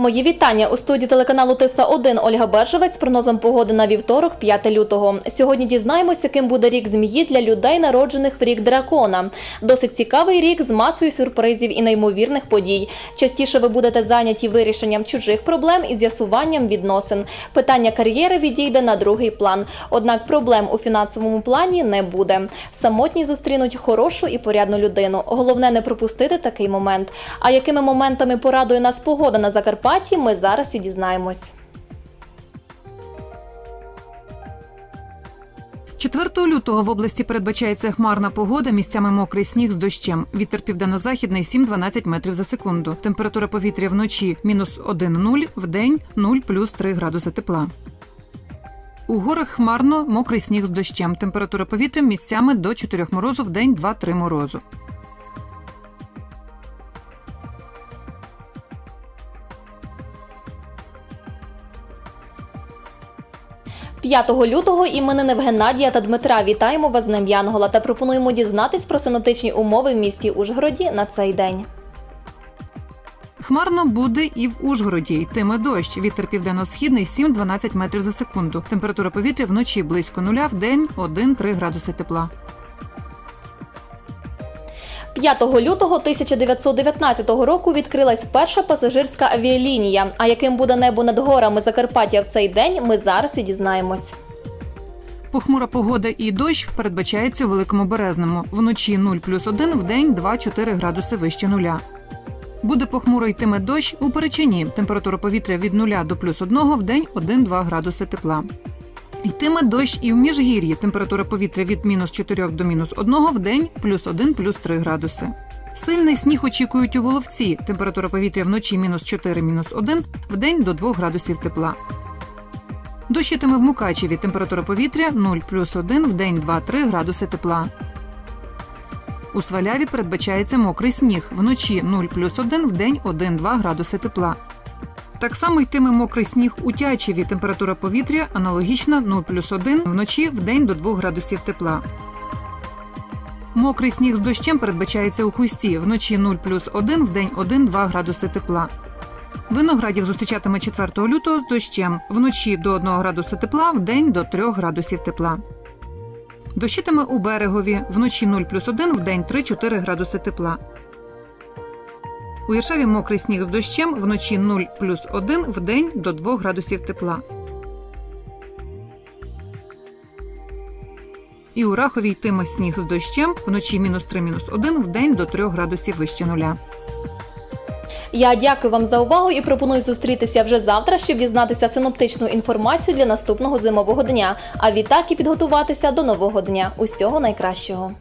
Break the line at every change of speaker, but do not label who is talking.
Мої вітання у студії телеканалу Тиса 1 Ольга Бержевець з прогнозом погоди на вівторок, 5 лютого. Сьогодні дізнаємося, яким буде рік змії для людей, народжених в рік дракона. Досить цікавий рік з масою сюрпризів і неймовірних подій. Частіше ви будете зайняті вирішенням чужих проблем і з'ясуванням відносин. Питання кар'єри відійде на другий план. Однак проблем у фінансовому плані не буде. Самотні зустрінуть хорошу і порядну людину. Головне не пропустити такий момент. А якими моментами порадує нас погода на Закарпатті, ми зараз і дізнаємось.
4 лютого в області передбачається хмарна погода, місцями мокрий сніг з дощем. Вітер південно-західний 7-12 метрів за секунду. Температура повітря вночі мінус 1-0, вдень 0 плюс 3 градуси тепла. У горах хмарно, мокрий сніг з дощем. Температура повітря місцями до 4 морозу, вдень 2-3 морозу.
5 лютого іменини Геннадія та Дмитра вітаємо вас з Днем Янгола та пропонуємо дізнатись про синоптичні умови в місті Ужгороді на цей день.
Хмарно буде і в Ужгороді. Йтиме дощ. Вітер південно-східний 7-12 метрів за секунду. Температура повітря вночі близько нуля, в день 1-3 градуси тепла.
5 лютого 1919 року відкрилась перша пасажирська авіалінія. А яким буде небо над горами Закарпаття в цей день, ми зараз і дізнаємось.
Похмура погода і дощ передбачається у великому березному. Вночі 0 плюс 1, вдень 2-4 градуси вище нуля. Буде похмуро йтиме дощ у Перечині. Температура повітря від 0 до плюс 1, вдень 1-2 градуси тепла. Йтиме дощ і в міжгір'ї. Температура повітря від мінус 4 до мінус 1, вдень плюс 1, плюс 3 градуси. Сильний сніг очікують у Воловці. Температура повітря вночі мінус 4, мінус 1, вдень до 2 градусів тепла. Дощитиме в Мукачеві. Температура повітря 0 плюс 1, вдень 2-3 градуси тепла. У Сваляві передбачається мокрий сніг. Вночі 0 плюс 1, вдень 1-2 градуси тепла. Так само йтиме мокрий сніг у Тячеві. Температура повітря аналогічна 0 плюс 1, вночі вдень до 2 градусів тепла. Мокрий сніг з дощем передбачається у Хусті. Вночі 0 плюс 1, вдень 1-2 градуси тепла. Виноградів зустрічатиме 4 лютого з дощем. Вночі до 1 градусу тепла, вдень до 3 градусів тепла. Дощитиме у берегові. Вночі 0 плюс 1, вдень 3-4 градуси тепла. У Іршаві мокрий сніг з дощем, вночі 0 плюс 1, вдень до 2 градусів тепла. І у Рахові йтиме сніг з дощем, вночі мінус 3 мінус 1, вдень до 3 градусів вище нуля.
Я дякую вам за увагу і пропоную зустрітися вже завтра, щоб дізнатися синоптичну інформацію для наступного зимового дня. А відтак і підготуватися до нового дня. Усього найкращого.